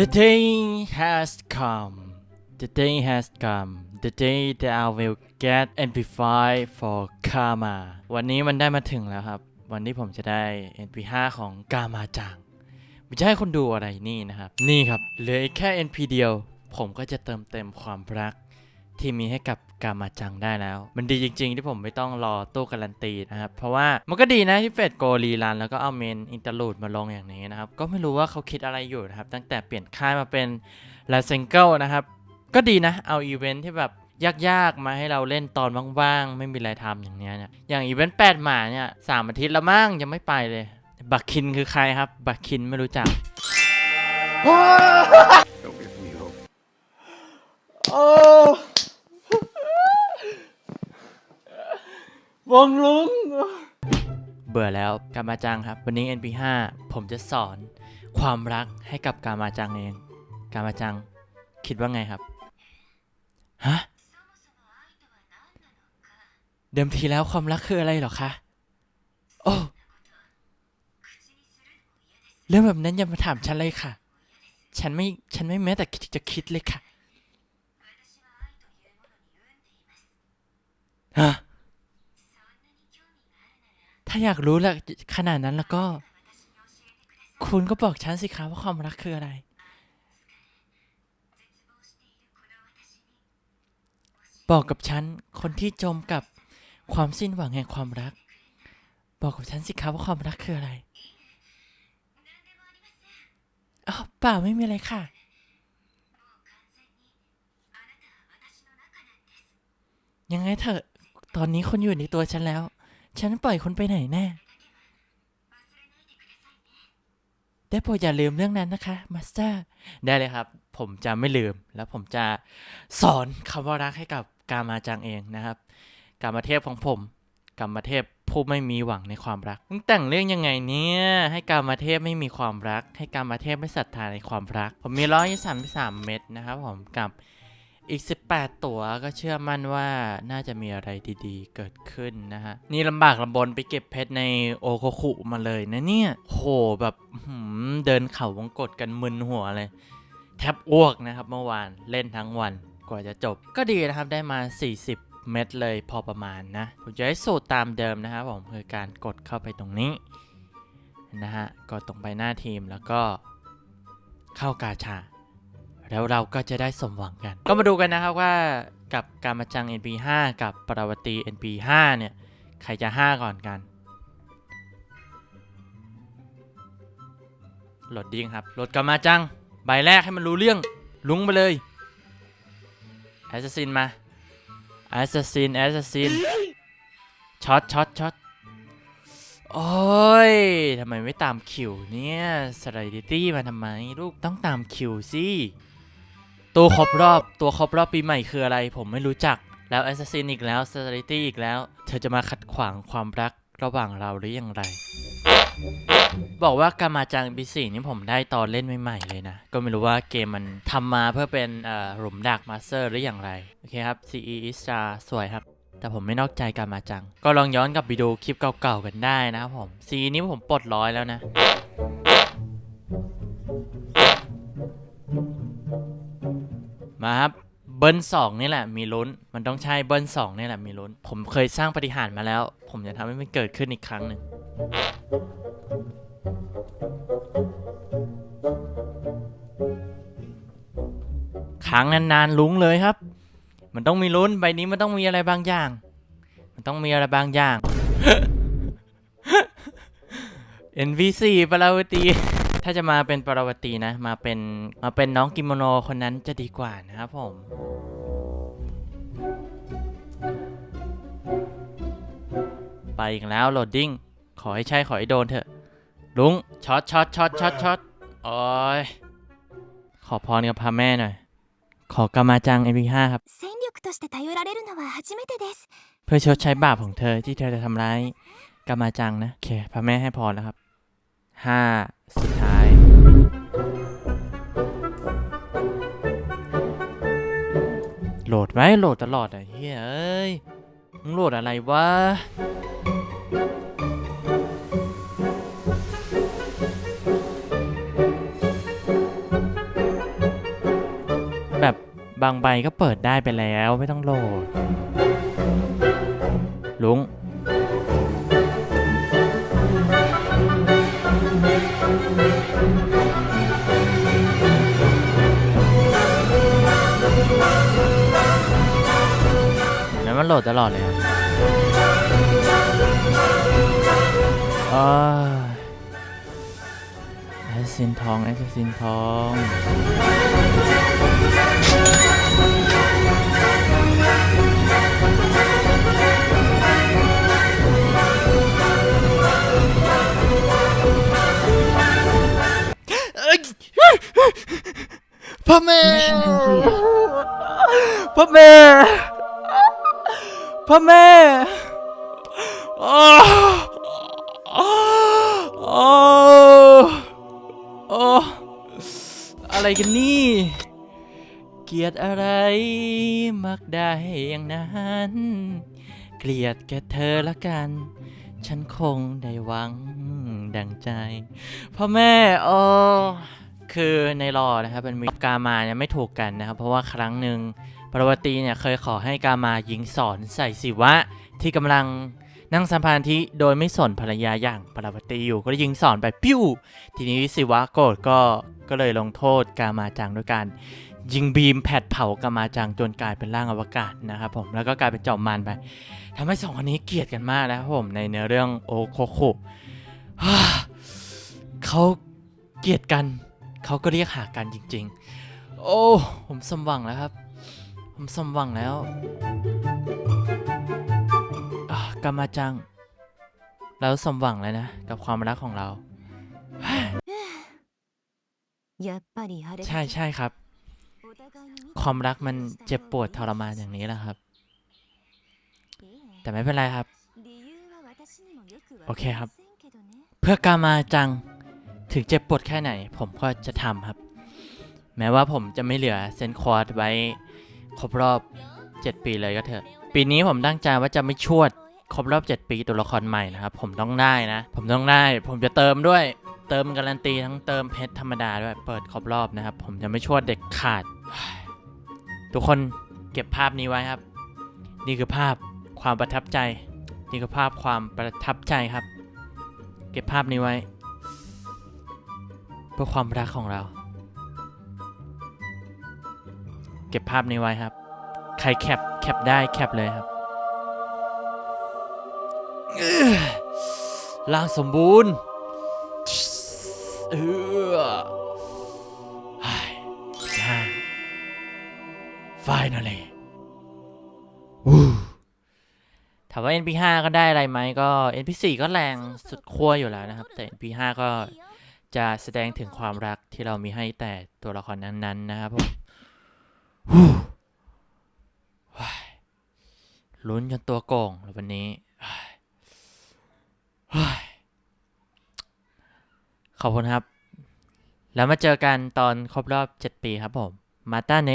The day has come. The day has come. The day that I will get amplified for karma. วันนี้มันได้มาถึงแล้วครับ วันที่ผมจะได้ NP5 ของกามาจังไม่จะให้คนดูอะไรนี่นะครับ นี่ครับ เหลือแค่ NP เดียว ผมก็จะเติมเต็มความรักที่มีให้กับ กามาจังได้แล้ว มันดีจริง ๆ ที่ผมไม่ต้องรอตู้การันตีนะครับ เพราะว่ามันก็ดีนะที่เฟดโกรีรันแล้วก็เอาเมนอินเตอร์ลูดมาลงอย่างนี้นะครับ ก็ไม่รู้ว่าเขาคิดอะไรอยู่นะครับ ตั้งแต่เปลี่ยนค่ายมาเป็นลาเซงเกิลนะครับ ก็ดีนะเอาอีเวนท์ที่แบบยากๆ มาให้เราเล่นตอนว่างๆ ไม่มีอะไรทำอย่างเนี้ยเนี่ยอย่างอีเวนต์แปดหมาเนี่ยสามอาทิตย์แล้วมั้งยังไม่ไปเลย บักคินคือใครครับ บักคินไม่รู้จัก วงลุง เบื่อแล้วกามาจังครับ วันนี้ NP5 ผมจะสอนความรักให้กับกามาจังเอง กามาจัง คิดว่าไงครับ ฮะ เดิมทีแล้วความรักคืออะไรหรอคะ โอ้เรื่องแบบนั้นอย่ามาถามฉันเลยค่ะ ฉันไม่ ฉันไม่แม้แต่จะคิดเลยค่ะ ฮะ ถ้าอยากรู้ละขนาดนั้นแล้วก็ คุณก็บอกฉันสิคะว่าความรักคืออะไร บอกกับฉัน คนที่จมกับความสิ้นหวังแห่งความรัก บอกกับฉันสิคะว่าความรักคืออะไรอ้าวเปล่าไม่มีอะไรค่ะ ยังไงเถอะ ตอนนี้คนอยู่ในตัวฉันแล้ว ฉันปล่อยคุณไปไหนแน่ ได้โปรดอย่าลืมเรื่องนั้นนะคะ มาสเตอร์ ได้เลยครับ ผมจะไม่ลืม แล้วผมจะสอนคำว่ารักให้กับกามาจังเองนะครับ กามาเทพของผมกามาเทพผู้ไม่มีหวังในความรักมึงแต่งเรื่องยังไงเนี่ย ให้กามาเทพไม่มีความรัก ให้กามาเทพไม่ศรัทธาในความรัก ผมมีร้อยสามสามเม็ดนะครับผมกับ อีก 18 ตั๋วก็เชื่อมั่นว่าน่าจะมีอะไรดีๆ เกิดขึ้นนะฮะ นี่ลำบากลำบนไปเก็บเพชรในโอโคคุมาเลยนะเนี่ย โหแบบเดินเข่าวงกดกันมึนหัวเลย แทบอ้วกนะครับเมื่อวานเล่นทั้งวันกว่าจะจบ ก็ดีนะครับได้มา 40 เม็ดเลยพอประมาณนะผมจะให้สูตรตามเดิมนะครับผมคือการกดเข้าไปตรงนี้นะฮะกดตรงไปหน้าทีมแล้วก็เข้ากาชา แล้วเราก็จะได้สมหวังกัน ก็มาดูกันนะครับว่ากับการมาจัง NP5 กับปราวตี NP5 เนี่ย ใครจะ 5 ก่อนกันโหลดดิ้งครับโหลดกามาจัง ใบแรกให้มันรู้เรื่อง ลุงไปเลยแอสซัสซินมาแอสซัสซินแอสซัสซินช็อตช็อตช็อตโอ้ยทำไมไม่ตามคิวเนี่ยสไลดิตี้มาทำไม ลูกต้องตามคิวสิ ตัวครบรอบตัวครบรอบปีใหม่คืออะไร ผมไม่รู้จักแล้วแอสซัสซินอีกแล้วสตาริตี้อีกแล้ว เธอจะมาขัดขวางความรักระหว่างเราหรืออย่างไร บอกว่ากามาจังปีสี่นี่ผมได้ตอนเล่นใหม่ๆเลยนะ ก็ไม่รู้ว่าเกมมันทำมาเพื่อเป็นเอ่อหลุมดักมาสเตอร์หรืออย่างไร โอเคครับ CE i s t a สวยครับ แต่ผมไม่นอกใจกามาจัง ก็ลองย้อนกลับไปดูคลิปเก่าๆกันได้นะครับผมซีนี้ผมปลดร้อยแล้วนะ มาครับเบิ้ลสองนี่แหละมีลุ้น มันต้องใช่เบิ้ลสองนี่แหละมีลุ้น ผมเคยสร้างปฏิหารมาแล้ว ผมจะทำให้มันเกิดขึ้นอีกครั้งหนึ่งค้างนานๆลุ้งเลยครับ มันต้องมีลุ้นใบนี้มันต้องมีอะไรบางอย่าง มันต้องมีอะไรบางอย่าง NVC ปราวตี ถ้าจะมาเป็นปราวตีนะ มาเป็นมาเป็นน้องกิโมโนคนนั้นจะดีกว่านะครับผม ไปอีกแล้วโหลดดิ้ง ขอให้ใช่ขอให้โดนเถอะ ลุงช็อตช็อตช็อตช็อตช็อตโอ้ย ขอพรกับพระแม่หน่อย ขอกามาจัง MP5 ครับ 戦力として頼られるのは初めてです เพื่อชดใช้บาปของเธอที่เธอจะทำร้ายกามาจังนะ โอเค พระแม่ให้พรแล้วครับห้า สุดท้ายโหลดไหมโหลดตลอดอะเฮ้ยมึงโหลดอะไรวะแบบบางใบก็เปิดได้ไปแล้วไม่ต้องโหลด ลุง นั้นมันโหลดตลอดเลยอะอ้าวแอสซินทองแอสซินทองพ่อแม่พ่อแม่ พ่อแม่โอ้โอ้โอ้โอ้อะไรกันนี่ เกลียดอะไรมักได้อย่างนั้น เกลียดแค่เธอละกัน ฉันคงได้หวังดังใจพ่อแม่โอ้คือในรอนะครับเป็นมีกามาเนี่ยไม่ถูกกันนะครับ เพราะว่าครั้งหนึ่ง ปรวตีเนี่ยเคยขอให้กามายิงสอนใส่สิวะ ที่กำลังนั่งสัมพันธ์ที่โดยไม่สนภรรยาอย่างปรวตีอยู่ก็ได้ยิงสอนไปปิ้ว ทีนี้สิวะโกรธก็ก็เลยลงโทษกามาจังด้วยการยิงบีมแผดเผากามาจังจนกลายเป็นร่างอวกาศนะครับผมแล้วก็กลายเป็นจอมมารไปทำให้สองคนนี้เกลียดกันมากนะครับผมในเนื้อเรื่องโอโคโคเขาเกลียดกัน เขาก็เรียกหากันจริง ๆ โอ้ผมสมหวังแล้วครับ ผมสมหวังแล้วกามาจัง เราสมหวังแล้วนะ กับความรักของเรา ใช่ใช่ครับ ความรักมันเจ็บปวดทรมานอย่างนี้แหละครับ แต่ไม่เป็นไรครับ โอเคครับ เพื่อกามาจัง ถึงเจ็บปวดแค่ไหน ผมก็จะทำครับ แม้ว่าผมจะไม่เหลือเซนคอร์ดไว้ ครบรอบ 7 ปีเลยก็เถอะ ปีนี้ผมตั้งใจว่าจะไม่ชวด ครบรอบ 7 ปีตัวละครใหม่นะครับ ผมต้องได้นะ ผมต้องได้ ผมจะเติมด้วย เติมการันตีทั้งเติมเพชรธรรมดาด้วยเปิดครบรอบนะครับ ผมจะไม่ชวดเด็กขาด ทุกคนเก็บภาพนี้ไว้ครับ นี่คือภาพความประทับใจ นี่คือภาพความประทับใจครับ เก็บภาพนี้ไว้ เพื่อความรักของเรา ก็บภาพนี้ไว้ครับ ใครแคปแคปได้แคปเลยครับอื้อร่างสมบูรณ์เออฮ่า finally วู้ถามว่า NP5 ก็ได้อะไรไหมก็ NP4 ก็แรงสุดขั้วอยู่แล้วนะครับ แต่ NP5 ก็จะแสดงถึงความรักที่เรามีให้แต่ตัวละครนั้นๆนะครับผม ลุ้นจนตัวโก่งแล้ววันนี้ ขอบคุณครับ แล้วมาเจอกันตอนครบรอบ 7 ปีครับผม มาต้าเน